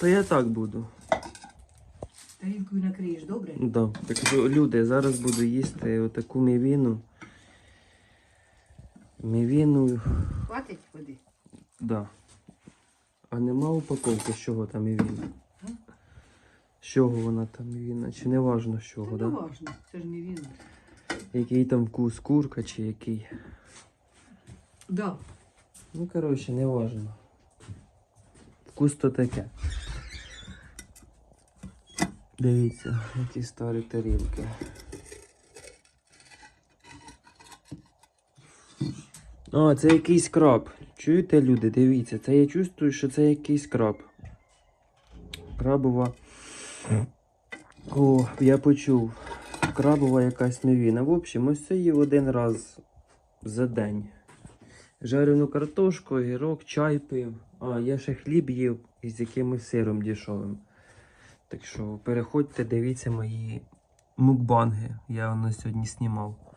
Та я так буду. Тарілкою накриєш, добре? Да. Так люди, зараз буду їсти отаку мівіну. Мівіну, Хватить води? да. А нема упаковки, з чого там мівіна? З чого вона там мівіна? Чи не важно з Це чого, не да? важно, це ж не він. Який там вкус, курка чи який? Да. Ну, коротше, не важно. Вкус то таке. Дивіться, які старі тарілки. А, це якийсь краб. Чуєте, люди? Дивіться, це я чувствую, що це якийсь краб. Крабова. О, я почув. Крабова якась мівіна. В общем, ось це їв один раз за день. Жарену картошку, огірок, чай пив. А, я ще хліб їв із якимось сиром дешевим. Так що переходьте, дивіться мої мукбанги. Я на сьогодні знімав.